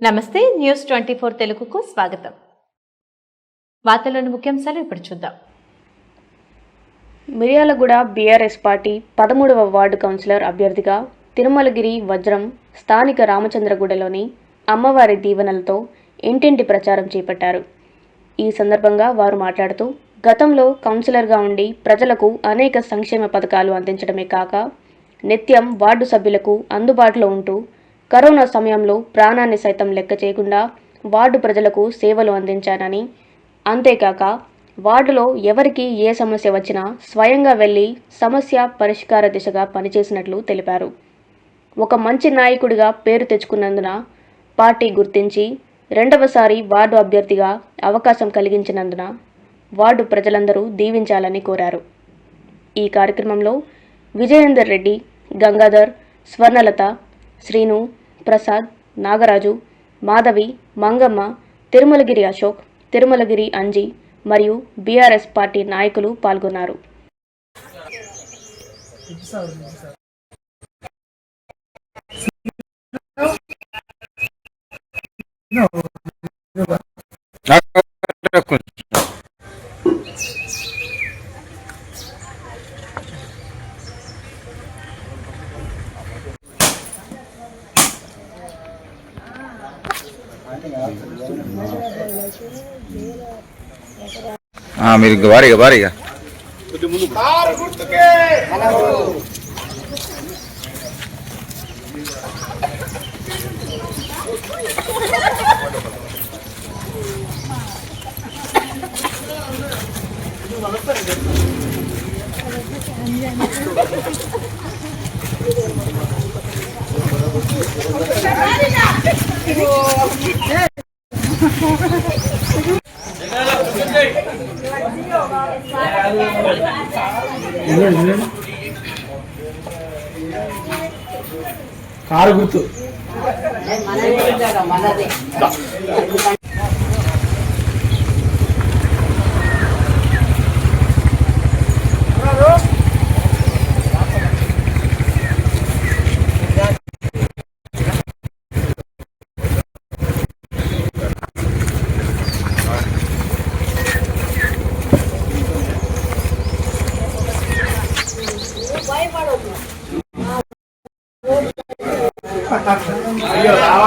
నమస్తే news twenty four తెలుగుకు స్వాగతం. వార్తల్లోని ముఖ్యాంశాలు ఇప్పుడు చూద్దాం. మిర్యాలగూడ బీఆర్ఎస్ పార్టీ పదమూడవ వార్డు కౌన్సిలర్ అభ్యర్థిగా తిరుమలగిరి వజ్రం స్థానిక రామచంద్రగూడలోని అమ్మవారి దీవెనలతో ఇంటింటి ప్రచారం చేపట్టారు. ఈ సందర్భంగా వారు మాట్లాడుతూ గతంలో కౌన్సిలర్గా ఉండి ప్రజలకు అనేక సంక్షేమ పథకాలు అందించడమే కాక నిత్యం వార్డు సభ్యులకు అందుబాటులో ఉంటూ కరోనా సమయంలో ప్రాణాన్ని సైతం లెక్క చేయకుండా వార్డు ప్రజలకు సేవలు అందించానని. అంతేకాక వార్డులో ఎవరికి ఏ సమస్య వచ్చినా స్వయంగా వెళ్ళి సమస్య పరిష్కార దిశగా పనిచేసినట్లు తెలిపారు. ఒక మంచి నాయకుడిగా పేరు తెచ్చుకున్నందున పార్టీ గుర్తించి రెండవసారి వార్డు అభ్యర్థిగా అవకాశం కలిగించినందున వార్డు ప్రజలందరూ దీవించాలని కోరారు. ఈ కార్యక్రమంలో విజయేందర్ రెడ్డి గంగాధర్ స్వర్ణలత శ్రీను ప్రసాద్ నాగరాజు మాధవి మంగమ్మ తిరుమలగిరి అశోక్ తిరుమలగిరి అంజి మరియు బీఆర్ఎస్ పార్టీ నాయకులు పాల్గొన్నారు. మీరు ఇంక వారిగా కారు గుర్తు.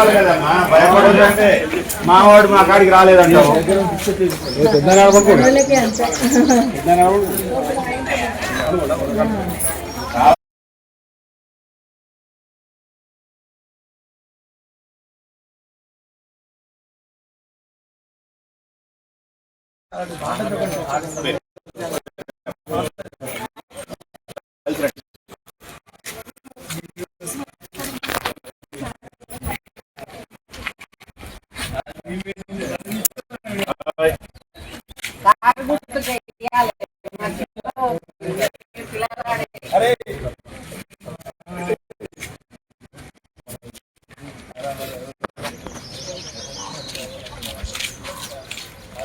రావాలి కదమ్మా? భయపడదు అంటే మావాడు మా కాడికి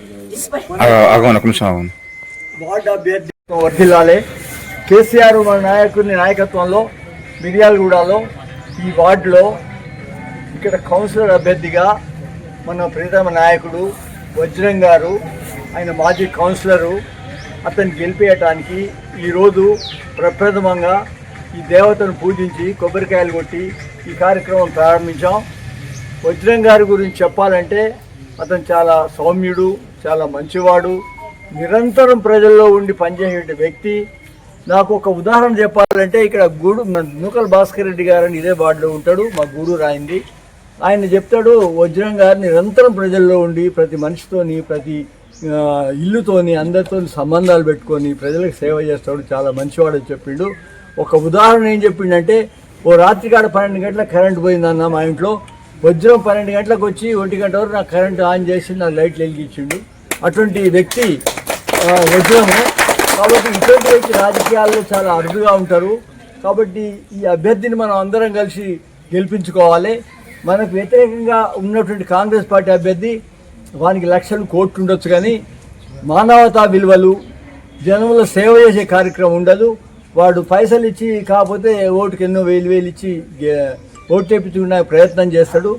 ఒక నిమిషం ఆగండి వార్డు అభ్యర్థి వర్ధిల్లాలి కేసీఆర్ మన నాయకుని నాయకత్వంలో మిర్యాలగూడలో ఈ వార్డులో ఇక్కడ కౌన్సిలర్ అభ్యర్థిగా మన ప్రీతమ నాయకుడు వజ్రం గారు ఆయన మాజీ కౌన్సిలరు అతన్ని గెలిపేయటానికి ఈరోజు ప్రప్రథమంగా ఈ దేవతను పూజించి కొబ్బరికాయలు కొట్టి ఈ కార్యక్రమం ప్రారంభించాం. వజ్రం గారి గురించి చెప్పాలంటే అతను చాలా సౌమ్యుడు చాలా మంచివాడు నిరంతరం ప్రజల్లో ఉండి పనిచేసే వ్యక్తి. నాకు ఒక ఉదాహరణ చెప్పాలంటే ఇక్కడ గూడు నూకల్ భాస్కర్ రెడ్డి గారని ఇదే వార్డులో ఉంటాడు మా గూడూరు రాయింది. ఆయన చెప్తాడు వజ్రం గారు నిరంతరం ప్రజల్లో ఉండి ప్రతి మనిషితోని ప్రతి ఇల్లుతోని అందరితో సంబంధాలు పెట్టుకొని ప్రజలకు సేవ చేస్తాడు చాలా మంచివాడు చెప్పిండు. ఒక ఉదాహరణ ఏం చెప్పిండంటే ఓ రాత్రి కాడ పన్నెండు గంటల కరెంట్ పోయిందన్న మా ఇంట్లో వజ్రం పన్నెండు గంటలకు వచ్చి ఒంటి గంట వరకు నాకు కరెంట్ ఆన్ చేసి నా లైట్లు వెలిగించిండు. అటువంటి వ్యక్తి వజ్రము. కాబట్టి ఇటువంటి వ్యక్తి రాజకీయాల్లో చాలా అరుదుగా ఉంటారు. కాబట్టి ఈ అభ్యర్థిని మనం అందరం కలిసి గెలిపించుకోవాలి. మనకు వ్యతిరేకంగా ఉన్నటువంటి కాంగ్రెస్ పార్టీ అభ్యర్థి వానికి లక్షలు కోట్లు ఉండొచ్చు కానీ మానవతా విలువలు జనముల సేవ చేసే కార్యక్రమం ఉండదు. వాడు పైసలు ఇచ్చి కాకపోతే ఓటుకి ఎన్నో వేలు వేలు ఇచ్చి ఓటేపించుకునే ప్రయత్నం చేస్తాడు.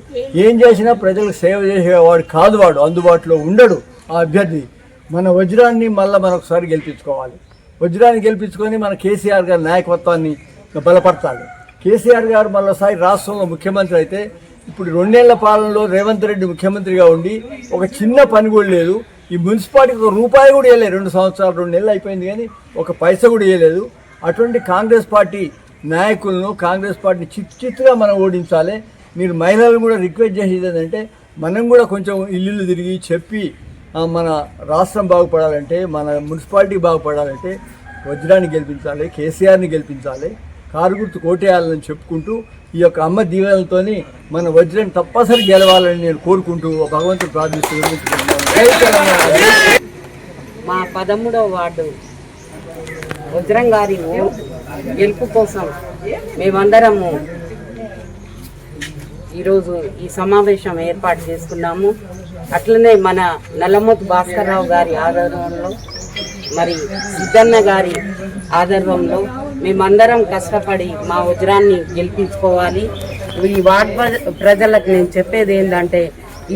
ఏం చేసినా ప్రజలకు సేవ చేసేవాడు కాదు వాడు అందుబాటులో ఉండడు ఆ అభ్యర్థి. మన వజ్రాన్ని మళ్ళీ మరొకసారి గెలిపించుకోవాలి. వజ్రాన్ని గెలిపించుకొని మన కేసీఆర్ గారి నాయకత్వాన్ని బలపడతాడు కేసీఆర్ గారు మళ్ళీసారి రాష్ట్రంలో ముఖ్యమంత్రి అయితే ఇప్పుడు రెండేళ్ళ పాలనలో రేవంత్ రెడ్డి ముఖ్యమంత్రిగా ఉండి ఒక చిన్న పని కూడా లేదు. ఈ మున్సిపాలిటీకి ఒక రూపాయి కూడా వేయలేదు రెండు సంవత్సరాలు రెండు నెలలు అయిపోయింది కానీ ఒక పైస కూడా వేయలేదు అటువంటి కాంగ్రెస్ పార్టీ నాయకులను కాంగ్రెస్ పార్టీని చిత్ చిత్తుగా మనం ఓడించాలి. మీరు మహిళలు కూడా రిక్వెస్ట్ చేసేది ఏంటంటే మనం కూడా కొంచెం ఇల్లు తిరిగి చెప్పి మన రాష్ట్రం బాగుపడాలంటే మన మున్సిపాలిటీ బాగుపడాలంటే వజ్రాన్ని గెలిపించాలి కేసీఆర్ని గెలిపించాలి కారు గుర్తు కోటేయాలని చెప్పుకుంటూ ఈ యొక్క అమ్మ దీవెనలతో మన వజ్రం తప్పనిసరి గెలవాలని నేను కోరుకుంటూ భగవంతుడు ప్రార్థిస్తూ మా పదమూడవ వార్డు వజ్రం గారి ఓటు గెలుపు కోసం మేమందరము ఈరోజు ఈ సమావేశం ఏర్పాటు చేసుకున్నాము. అట్లనే మన నల్లమోతు భాస్కర్రావు గారి ఆధ్వర్యంలో మరి సిద్ధన్న గారి ఆధ్వర్యంలో మేమందరం కష్టపడి మా వజ్రాన్ని గెలిపించుకోవాలి. ఈ వార్డు ప్రజలకు నేను చెప్పేది ఏంటంటే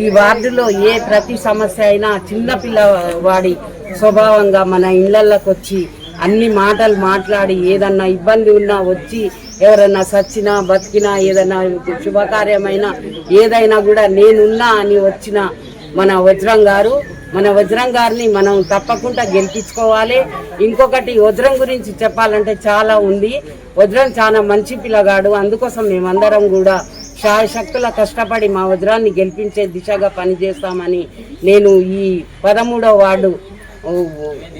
ఈ వార్డులో ఏ ప్రతి సమస్య అయినా చిన్నపిల్లవాడి స్వభావంగా మన ఇళ్ళలోకి వచ్చి అన్ని మాటలు మాట్లాడి ఏదన్నా ఇబ్బంది ఉన్నా వచ్చి ఎవరన్నా సచ్చినా బతికినా ఏదైనా శుభకార్యమైనా ఏదైనా కూడా నేనున్నా అని వచ్చిన మన వజ్రం గారు మన వజ్రం గారిని మనం తప్పకుండా గెలిపించుకోవాలి. ఇంకొకటి వజ్రం గురించి చెప్పాలంటే చాలా ఉంది. వజ్రం చాలా మంచి పిల్లగాడు. అందుకోసం మేమందరం కూడా శాయశక్తుల కష్టపడి మా వజ్రాన్ని గెలిపించే దిశగా పనిచేస్తామని నేను ఈ పదమూడవ వార్డు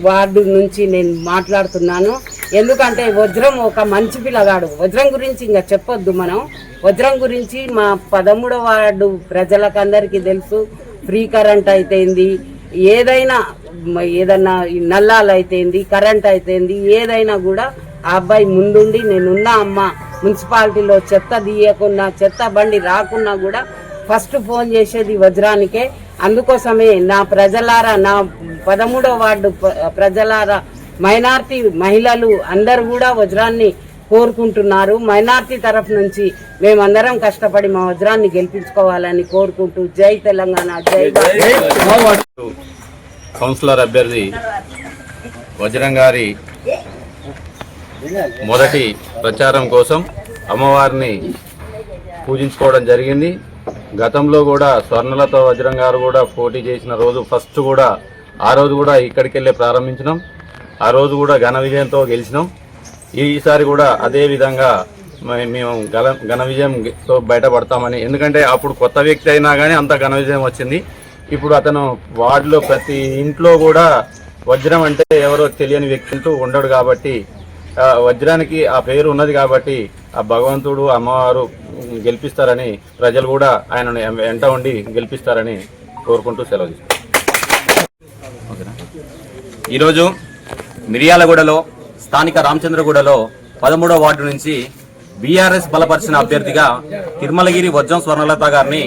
వార్డు నుంచి నేను మాట్లాడుతున్నాను. ఎందుకంటే వజ్రం ఒక మంచి పిల్లగాడు. వజ్రం గురించి ఇంకా చెప్పొద్దు మనం. వజ్రం గురించి మా పదమూడవ వార్డు ప్రజలకందరికీ తెలుసు. ఫ్రీ కరెంట్ అయితేంది. ఏదైనా ఏదన్నా నల్లాలు అయితేంది కరెంట్ అయితేంది ఏదైనా కూడా ఆ అబ్బాయి ముందుండి నేనున్నా అమ్మ మున్సిపాలిటీలో చెత్త తీయకున్నా చెత్త బండి రాకున్నా కూడా ఫస్ట్ ఫోన్ చేసేది వజ్రానికే. అందుకోసమే నా ప్రజలారా నా పదమూడవ వార్డు ప్రజలారా మైనార్టీ మహిళలు అందరు కూడా వజ్రాన్ని కోరుకుంటున్నారు. మైనార్టీ తరఫు నుంచి మేమందరం కష్టపడి మా వజ్రాన్ని గెలిపించుకోవాలని కోరుకుంటూ జై తెలంగాణ జై. కౌన్సిలర్ అభ్యర్థి వజ్రం గారి మొదటి ప్రచారం కోసం అమ్మవారిని పూజించుకోవడం జరిగింది. గతంలో కూడా స్వర్ణలత వజ్రం గారు కూడా పోటీ చేసిన రోజు ఫస్ట్ కూడా ఆ రోజు కూడా ఇక్కడికి వెళ్ళే ప్రారంభించినాం. ఆ రోజు కూడా ఘన విజయంతో గెలిచినాం. ఈసారి కూడా అదే విధంగా మే- మేము ఘన ఘన విజయంతో బయటపడతామని. ఎందుకంటే అప్పుడు కొత్త వ్యక్తి అయినా కానీ అంత ఘన విజయం వచ్చింది. ఇప్పుడు అతను వార్డులో ప్రతి ఇంట్లో కూడా వజ్రం అంటే ఎవరో తెలియని వ్యక్తి ఉండడు కాబట్టి వజ్రానికి ఆ పేరు ఉన్నది కాబట్టి ఆ భగవంతుడు అమ్మవారు గెలిపిస్తారని ప్రజలు కూడా ఆయనను వెంట ఉండి గెలిపిస్తారని కోరుకుంటూ సెలవు ఈరోజు మిర్యాలగూడలో స్థానిక రామచంద్రగూడలో పదమూడవ వార్డు నుంచి బీఆర్ఎస్ బలపరిచిన అభ్యర్థిగా తిరుమలగిరి వజ్రం స్వర్ణలత గారిని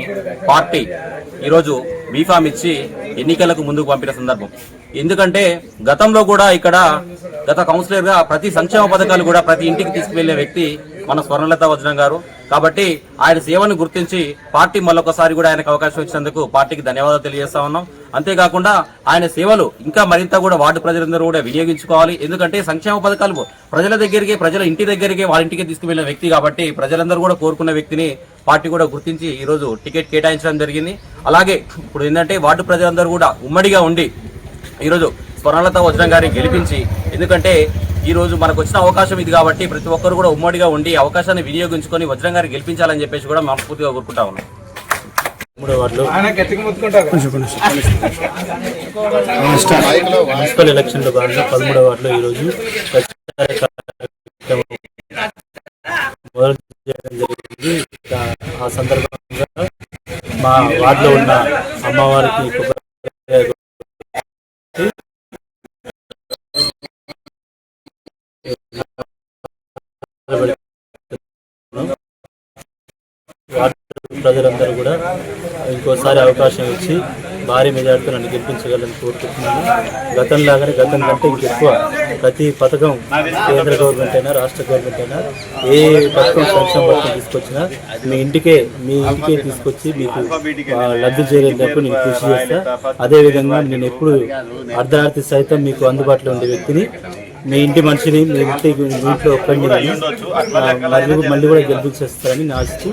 పార్టీ ఈరోజు బీఫామ్ ఇచ్చి ఎన్నికలకు ముందుకు పంపిన సందర్భం. ఎందుకంటే గతంలో కూడా ఇక్కడ గత కౌన్సిలర్గా ప్రతి సంక్షేమ పథకాలు కూడా ప్రతి ఇంటికి తీసుకువెళ్ళే వ్యక్తి మన స్వర్ణలత వజ్రం గారు. కాబట్టి ఆయన సేవను గుర్తించి పార్టీ మరొకసారి కూడా ఆయనకు అవకాశం ఇచ్చినందుకు పార్టీకి ధన్యవాదాలు తెలియజేస్తా ఉన్నాం. అంతేకాకుండా ఆయన సేవలు ఇంకా మరింత కూడా వార్డు ప్రజలందరూ కూడా వినియోగించుకోవాలి. ఎందుకంటే సంక్షేమ పథకాలు ప్రజల దగ్గరికి ప్రజల ఇంటి దగ్గరికి వాళ్ళ ఇంటికి తీసుకువెళ్ళిన వ్యక్తి కాబట్టి ప్రజలందరూ కూడా కోరుకున్న వ్యక్తిని పార్టీ కూడా గుర్తించి ఈ రోజు టికెట్ కేటాయించడం జరిగింది. అలాగే ఇప్పుడు ఏంటంటే వార్డు ప్రజలందరూ కూడా ఉమ్మడిగా ఉండి ఈరోజు స్వర్ణలత వజ్రం గారిని గెలిపించి ఎందుకంటే ఈ రోజు మనకు వచ్చిన అవకాశం ఇది కాబట్టి ప్రతి ఒక్కరు కూడా ఉమ్మడిగా ఉండి అవకాశాన్ని వినియోగించుకొని వజ్రం గారిని గెలిపించాలని చెప్పేసి కూడా మనస్ఫూర్తిగా కోరుకుంటా ఉన్నాం. మున్సిపల్ ఎలక్షన్లో భాగంగా పదమూడవ వార్డులో ఈరోజు ఆ సందర్భంగా మా వార్డులో ఉన్న అమ్మవారికి ప్రజలందరూ కూడా ఇంకోసారి అవకాశం ఇచ్చి భారీ మెజార్టీతో నన్ను గెలిపించగలని కోరుకుంటున్నాను. గతంలాగానే గతం కంటే ఇంకెక్కువ ప్రతి పథకం కేంద్ర గవర్నమెంట్ అయినా రాష్ట్ర గవర్నమెంట్ అయినా ఏ పథకం సంక్షేమ పథకం తీసుకొచ్చినా మీ ఇంటికే మీ ఇంటికే తీసుకొచ్చి మీకు లబ్ధి చేయలేటప్పుడు నేను కృషి చేస్తా. అదేవిధంగా నేను ఎప్పుడు అర్ధరాత్రి సైతం మీకు అందుబాటులో ఉండే వ్యక్తిని మీ ఇంటి మనిషిని మీ ఇంటి మీ ఇంట్లో ఒక్కడిని మళ్ళీ మళ్ళీ కూడా గెలిపించేస్తారని నా ఆశిస్తూ